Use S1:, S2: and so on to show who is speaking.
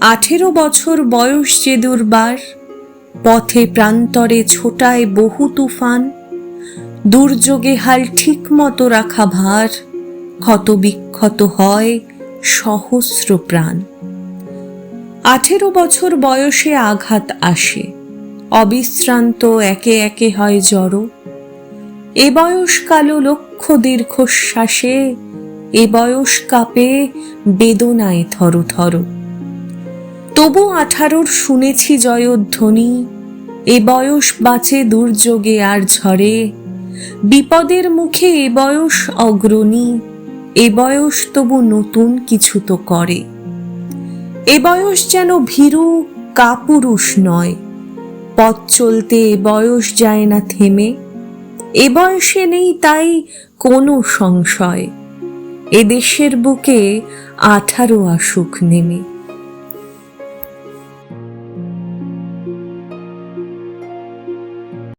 S1: আঠেরো বছর বয়স যে দুর্বার, পথে প্রান্তরে ছোটায় বহু তুফান, দুর্যোগে হাল ঠিক মতো রাখা ভার, ক্ষত বিক্ষত হয় সহস্র প্রাণ। আঠেরো বছর বয়সে আঘাত আসে, অবিশ্রান্ত একে একে হয় জড়ো। এ বয়স কালো লক্ষ দীর্ঘশ্বাসে, এ বয়স কাপে বেদনায় থর থর। তবু আঠারোর শুনেছি জয়ধ্বনি। এ বয়স বাঁচে দুর্যোগে আর ঝরে বিপদের মুখে এ বয়স অগ্রণী। এ বয়স তবু নতুন কিছু তো করে। এ বয়স যেন ভীরু, কাপুরুষ নয়। পথ চলতে এ বয়স যায় না থেমে। এ বয়সে নেই তাই কোনো সংশয়। এদেশের বুকে আঠারো আসুক নেমে।